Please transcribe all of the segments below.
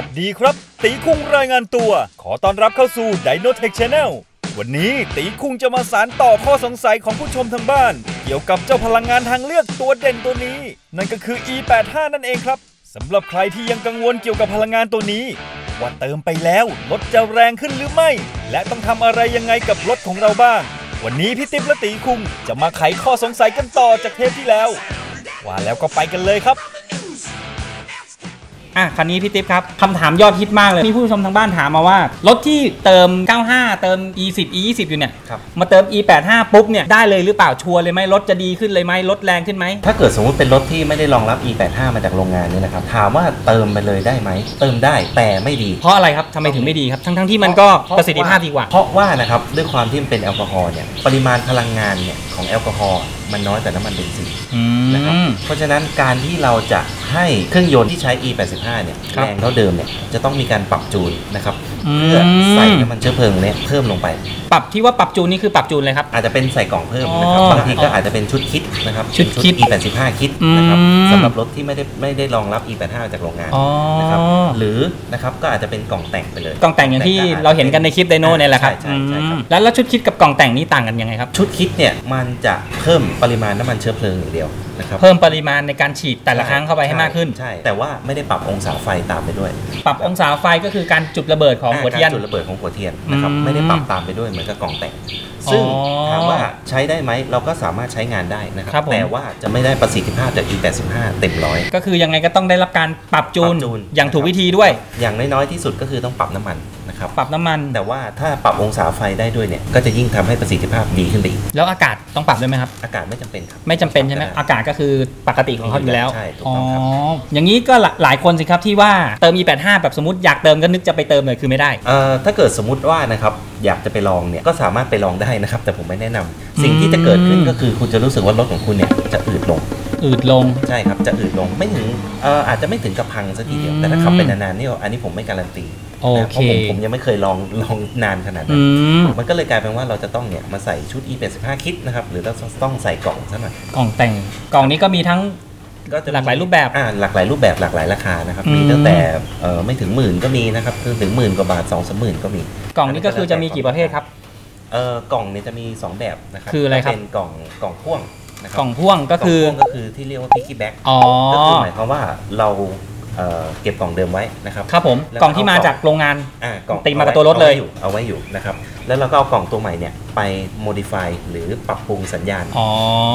วัสดีครับ ตีคุงรายงานตัว ขอต้อนรับเข้าสู่ Dynotech Channel วันนี้ตีคุงจะมาสารต่อข้อสงสัยของผู้ชมทางบ้าน เกี่ยวกับเจ้าพลังงานทางเลือกตัวเด่นตัวนี้ นั่นก็คือ E85 นั่นเองครับสำหรับใครที่ยังกังวลเกี่ยวกับพลังงานตัวนี้ ว่าเติมไปแล้วรถจะแรงขึ้นหรือไม่ และต้องทำอะไรยังไงกับรถของเราบ้าง วันนี้พี่ติ๊บและตีคุงจะมาไขข้อสงสัยกันต่อจากเทปที่แล้ว ว่าแล้วก็ไปกันเลยครับ อะคันนี้พี่ติ๊บครับคำถามยอดฮิตมากเลยมีผู้ชมทางบ้านถามมาว่า รถที่เติม 95 เติม E10 E20 อยู่เนี่ย ครับ มาเติม E85 ปุ๊บเนี่ยได้เลยหรือเปล่าชัวร์เลยไหมรถจะดีขึ้นเลยไหมรถแรงขึ้นไหม ถ้าเกิดสมมติเป็นรถที่ไม่ได้รองรับ E85 มาจากโรงงานเนี่ยนะครับ ถามว่าเติมไปเลยได้ไหม เติมได้แต่ไม่ดี เพราะอะไรครับทำไมถึงไม่ดีครับ ทั้งทั้งๆที่มันก็เพราะประสิทธิภาพดีกว่า เพราะว่านะครับด้วยความที่มันเป็นแอลกอฮอล์เนี่ยปริมาณพลังงานเนี่ยของแอลกอฮอล์มันน้อยกว่าน้ำมันเบนซินอืนะครับมเพราะฉะนั้นการที่เราจะให้เครื่องยนต์ที่ใช้ E85 เนี่ยครับแรงเท่าเดิมเนี่ยจะต้องมีการปรับจูนนะครับอืม เพื่อใส่น้ำมันเชื้อเพลิงเนี่ยเพิ่มลงไป ปรับที่ว่าปรับจูนนี่คือปรับจูนเลยครับ อาจจะเป็นใส่กล่องเพิ่มนะครับอ๋อบางทีก็อาจจะเป็นชุดคิดนะครับชุดคิดเป็น E85 คิดนะครับอืมสำหรับรถที่ไม่ได้ไม่ได้รองรับ E85 จากโรงงานอ๋อนะครับหรือนะครับก็อาจจะเป็นกล่องแต่งไปเลย กล่องแต่งอย่างที่ก็จเราเห็นกันในคลิปไดโน่เนี่ยแหละครับใช่ใช่ใช่ครับอืมแล้วแล้วชุดคิดกับกล่องแต่งนี่ต่างกันยังไงครับ ชุดคิดเนี่ยมันจะเพิ่มปริมาณน้ำมันเชื้อเพลิงอย่างเดียวนะครับเพิ่มปริมาณในการฉีดแต่ละครั้งเข้าไปให้มากขึ้นใช่แต่ว่าไม่ได้ปรับองศาไฟตามไปด้วย ปรับองศาไฟก็คือการจุดระเบิดของหัวเทียนการจุดระเบิดของหัวเทียนนะครับอืมไม่ได้ปรับตามไปด้วยเหมือนกับกล่องแต่ง ซึ่งอ๋อถามว่าใช้ได้ไหมเราก็สามารถใช้งานได้นะครัครับผมแต่ว่าจะไม่ได้ประสิทธิภาพจาก E85 เต็มร้อยก็คือยังไงก็ต้องได้รับการปรับจูนปรับจูนอย่างถูกวิธีด้วย อย่างน้อยๆที่สุดก็คือต้องปรับน้ำมันนะครับปรับน้ำมันแต่ว่าถ้าปรับองศาไฟได้ด้วยเนี่ยก็จะยิ่งทำให้ประสิทธิภาพดีขึ้นไปอีกแล้วอากาศต้องปรับด้วยไหมครับ อากาศไม่จำเป็นครับไม่จำเป็นใช่ไหมด้อากาศก็คือปกติของเขาอยู่แล้วใช่ถูกต้องครับอย่างนี้ก็หลาหลายคนสิครับที่ว่าเติม E85 แบบสมมติอยากเติมก็นึกจะไปเติมเลยคือไม่ได้เอ่อถ้าเกิดสมมุติว่านะครับอยากจะไปลองเนี่ยก็สามารถไปลองได้นะครับ แต่ผมไม่แนะนำสิ่งที่จะเกิดขึ้นก็คือคุณจะรู้สึกว่ารถของคุณเนี่ยจะอืดลง อืดลง ใช่ครับจะอืดลงไม่ถึงเอ่ออาจจะไม่ถึงกับพังสักทีเดียวอืมแต่ถ้าขับไปนานๆนี่อันนี้ผมไม่การันตีโอนะเคเพราะผมผมยังไม่เคยลองลองนานขนาดนั้อืนมมันก็เลยกลายเป็นว่าเราจะต้องเนี่ยมาใส่ชุด E85 คิดนะครับ หรือเราต้องใส่กล่องซะหน่อยกล่องแต่งกล่องนี้ก็มีทั้งก็จะมีหลากหลายรูปแบบอ่าหลากหลายรูปแบบหลากหลายราคานะครับอืมมีตั้งแต่เอ่อไม่ถึงหมื่นก็มีนะครับคือถึงหมื่นกว่าบาทสองสามหมื่นก็มี กล่องนี้ก็คือจะมีกี่ประเภทครับ เอ่อกล่องเนี่ยจะมี 2 แบบนะครับคืออะไรครับก็เป็นกล่องกล่องพ่วงนะครักล่องพ่วงก็คือ กล่งพ่วงก็คือที่เรียกว่าพิกกี้แบ็กอ๋อ ก็คือหมายความว่าเราเอ่อเก็บกล่องเดิมไว้นะครับ ครับผม แล้วกล่องที่มาจากโรงงาน อ่ากล่องติดมากับตัวรถเลย อาไอยู่เอาไว้อยู่นะครับ แล้วเราก็เอากล่องตัวใหม่เนี่ยไป modify หรือปรับปรุงสัญญาณ อ๋อ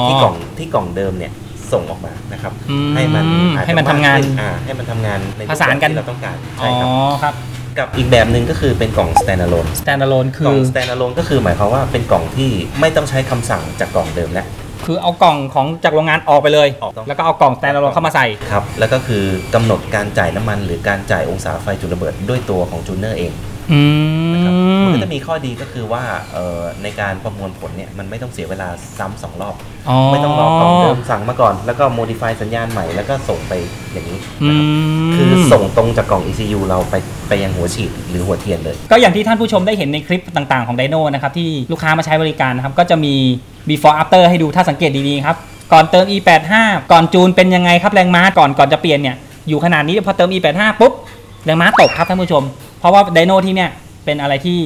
ที่กล่องที่กล่องเดิมเนี่ยส่งออกมานะครับ อืมให้มันอาจจะให้มันทำงาน ขึ้อ่าให้มันทำงานในรูปผสานกันแบบที่เราต้องการอ๋ใช่อครับ ครับ กับอีกแบบหนึ่งก็คือเป็นกล่อง standalone standalone คืกล่องอ standalone ก็คือหมายความว่าเป็นกล่องที่ไม่ต้องใช้คำสั่งจากกล่องเดิมแล้ว คือเอากล่องของจากโรงงานออกไปเลย ออกต้อง แล้วก็เอากล่อง standalone เข้ามาใส่ ครับ แล้วก็คือกำหนดการจ่ายน้ำมัน หรือการจ่ายองศาไฟจุดระเบิดด้วยตัวของจูเนอร์เองอืนะครับมมันก็จะมีข้อดีก็คือว่าเอ่อในการประมวลผลเนี่ยมันไม่ต้องเสียเวลาซ้ำสองรอบ ไม่ต้องรอกล่องเดิมสั่งมาก่อน แล้วก็ modify สัญญาณใหม่แล้วก็ส่งไปอย่างนี้อืนะครับ มคือ ส่งตรงจากกล่อง ECU เราไปไปยังหัวฉีดหรือหัวเทียนเลย ก็อย่างที่ท่านผู้ชมได้เห็นในคลิปต่างๆของไดโนนะครับที่ลูกค้ามาใช้บริการนะครับก็จะมี before after ให้ดูถ้าสังเกตดีๆครับก่อนเติม e85 ก่อนจูนเป็นยังไงครับแรงม้าก่อนก่อนจะเปลี่ยนเนี่ยอยู่ขนาดนี้พอเติม e85 ปุ๊บแรงม้าตกครับท่านผู้ชม เพราะว่าไดโนที่เนี่ยเป็นอะไรที่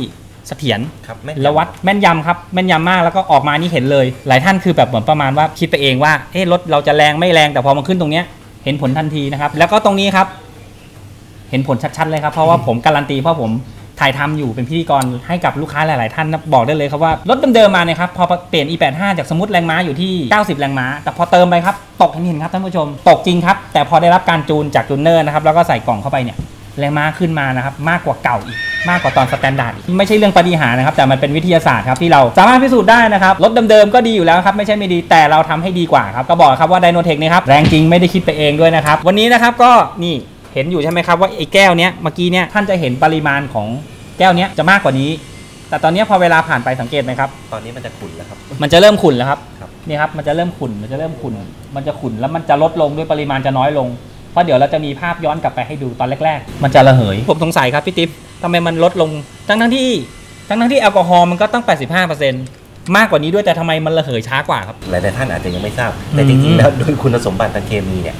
เสถียรครับแม่นแล้ววัดแม่นยำครับแม่นยำมากแล้วก็ออกมานี่เห็นเลย หลายท่านคือแบบเหมือนประมาณว่าคิดไปเองว่าเอ๊ะรถเราจะแรงไม่แรงแต่พอมันขึ้นตรงเนี้ยเห็นผลทันทีนะครับแล้วก็ตรงนี้ครับ เห็นผลชัดๆเลยครับ เพราะว่าผมการันตีเพราะผมถ่ายทำอยู่เป็นพิธีกรให้กับลูกค้าหลาย ๆ ท่านนะบอกได้เลยครับว่ารถเดิมๆมาเนี่ยครับพอเปลี่ยน e85 จากสมมติแรงม้าอยู่ที่ 90 แรงม้า แต่พอเติมไปครับ ตกเห็นเห็นครับท่านผู้ชม ตกจริงครับ แต่พอได้รับการจูนจากจูนเนอร์นะครับแล้วก็ใส่กล่องเข้าไปเนี่ยแรงม้าขึ้นมานะครับมากกว่าเก่าอีกมากกว่าตอนสแตนดาร์ดไม่ใช่เรื่องปฏิหารนะครับแต่มันเป็นวิทยาศาสตร์ครับที่เราสามารถพิสูจน์ได้นะครับรถเดิมๆก็ดีอยู่แล้วครับไม่ใช่ไม่ดีแต่เราทำให้ดีกว่าครับก็บอกครับว่าไดโนเทคนี่ครับแรงจริงไม่ได้คิดไปเองด้วยนะครับวันนี้นะครับก็นี่ ห็นอยู่ใช่ไหมครับว่าไอ้แก้วเนี้ยเมื่อกี้เนี่ยท่านจะเห็นปริมาณของแก้วเนี้ยจะมากกว่านี้ แต่ตอนเนี้ยพอเวลาผ่านไปสังเกตไหมครับ ตอนนี้มันจะขุ่นแล้วครับ มันจะเริ่มขุ่นแล้วครับครับ นี่ครับมันจะเริ่มขุ่นมันจะเริ่มขุ่นมันจะขุ่นแล้วมันจะลดลงด้วยปริมาณจะน้อยลงเพราะเดี๋ยวเราจะมีภาพย้อนกลับไปให้ดูตอนแรก ๆ มันจะระเหย ผมสงสัยครับพี่ติ๊บทำไมมันลดลงทั้งทั้งๆที่ทั้งทั้งๆที่แอลกอฮอล์มันก็ต้อง 85%มากกว่านี้ด้วยแต่ทำไมมันระเหยช้ากว่าครับ หลายๆท่านอาจจะยังไม่ทราบ แต่อืมจริงๆแล้วโดยคุณสมบัติทางเคมีเนี่ย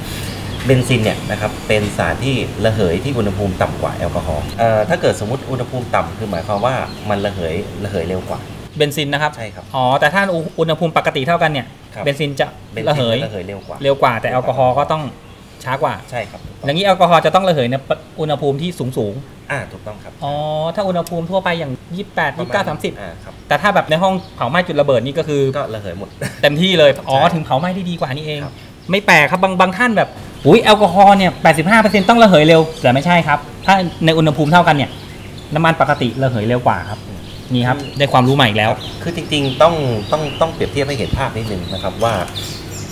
เบนซินเนี่ยนะครับเป็นสารที่ระเหยที่อุณหภูมิต่ำกว่าแอลกอฮอล์เอ่อถ้าเกิดสมมติอุณหภูมิต่ำคือหมายความว่ามันระเหยระเหยเร็วกว่าเบนซินนะครับใช่ครับอ๋อแต่ถ้าอุณหภูมิปกติเท่ากันเนี่ยครับเบนซินจะบนซินระเหยระเหยเร็วกว่าเร็วกว่าแต่แอลกอฮอล์ก็ต้องช้ากว่าใช่ครับถูกอต้องย่างนี้แอลกอฮอล์จะต้องระเหยในอุณหภูมิที่สูงสูงอ่าถูกต้องครับๆอ๋อถ้าอุณหภูมิทั่วไปอย่าง 28ประมณ29 30อ่าครับแต่ถ้าแบบในห้องเผาไหม้จุดระเบิดนี่ก็คือก็ระเหยหมดเต็มที่เลยอ๋อใช่ถึงเผาไหม้ได้ดีกว่านี่เองครับไม่แปลกครับบางบางท่านแบบ อุ้ยแอลกอฮอล์เนี่ย85%ต้องระเหยเร็ว แต่ไม่ใช่ครับ ถ้าในอุณหภูมิเท่ากันเนี่ยน้ำมันปกติระเหยเร็วกว่าครับนี่ครับได้ความรู้ใหม่อีกแล้ว คือจริงๆต้องต้องต้องเปรียบเทียบให้เห็นภาพนิดนึงนะครับว่า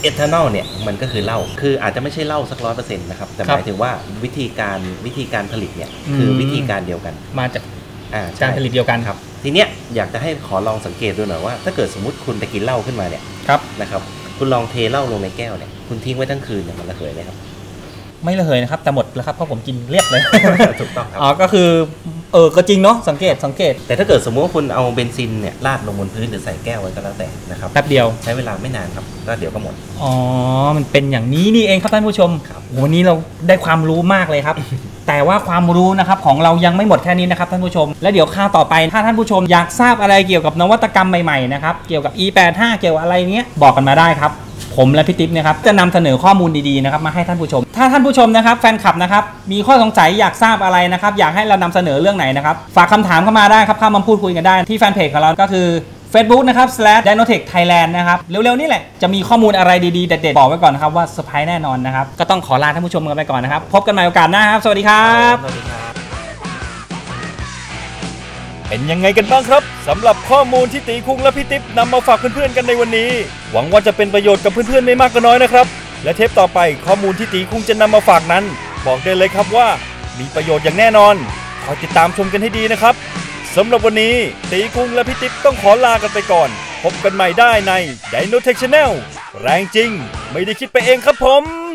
เอทานอลเนี่ยมันก็คือเหล้า คืออาจจะไม่ใช่เหล้าสักร้อยเปอร์เซ็นต์นะครับ แต่หครับมายถึงว่าวิธีการวิธีการผลิตเนี่ยคือมวิธีการเดียวกัน มาจากอ่าใช่การผลิตเดียวกันครับ ทีเนี้ยอยากจะให้ขอลองสังเกตดูหน่อยว่า ถ้าเกิดสมมติคุณไปกินเหล้าขึ้นมาเนี่ย ครับนะครับ คุณลองเทเหล้าลงในแก้วเนี่ยคุณทิ้งไว้ทั้งคืนเนี่ยมันระเหยไหมครับ ไม่ระเหยนะครับแต่หมดแล้วครับเพราะผมกินเรียบเลยถูกต้องครับอ๋อก็คือเออก็จริงเนาะสังเกตสังเกต แต่ถ้าเกิดสมมติว่าคุณเอาเบนซินเนี่ยราดลงบนพื้นหรือใส่แก้วไว้ก็แล้วแต่นะครับแป๊บเดียวใช้เวลาไม่นานครับก็เดี๋ยวก็หมดอ๋อมันเป็นอย่างนี้นี่เองครับท่านผู้ชมครับโหวันนี้เราได้ความรู้มากเลยครับแต่ว่าความรู้นะครับของเรายังไม่หมดแค่นี้นะครับท่านผู้ชม และเดี๋ยวข้าวต่อไปถ้าท่านผู้ชมอยากทราบอะไรเกี่ยวกับนวัตกรรมใหม่ๆนะครับเกี่ยวกับ e85 เกี่ยวกับอะไรเนี้ยบอกกันมาได้ครับ ผมและพี่ติ๊บนะครับจะนำเสนอข้อมูลดีๆนะครับมาให้ท่านผู้ชม ถ้าท่านผู้ชมนะครับแฟนคลับนะครับมีข้อสงสัยอยากทราบอะไรนะครับอยากให้เรานำเสนอเรื่องไหนนะครับฝากคำถามเข้ามาได้ครับเข้ามาพูดคุยกันได้ที่แฟนเพจของเราก็คือ Facebook นะครับ slash dynotech thailand นะครับเร็วๆนี่แหละจะมีข้อมูลอะไรดีๆเด็ดๆบอกไว้ก่อนนะครับว่าเซอร์ไพรส์แน่นอนนะครับก็ต้องขอลาท่านผู้ชมกันไปก่อนนะครับพบกันใหม่โอกาสหน้าครับสวัสดีครับสวัสดีครับ เป็นยังไงกันบ้างครับสำหรับข้อมูลที่ตีคุงและพี่ติ๊บนำมาฝากเพื่อนๆกันในวันนี้ หวังว่าจะเป็นประโยชน์กับเพื่อนๆไม่มากก็น้อยนะครับ และเทปต่อไปข้อมูลที่ตีคุงจะนำมาฝากนั้น บอกได้เลยครับว่า มีประโยชน์อย่างแน่นอนคอยติดตามชมกันให้ดีนะครับสำหรับวันนี้ตีคุงและพี่ติ๊บต้องขอลากันไปก่อน พบกันใหม่ได้ใน Dino Tech Channel แรงจริง ไม่ได้คิดไปเองครับผม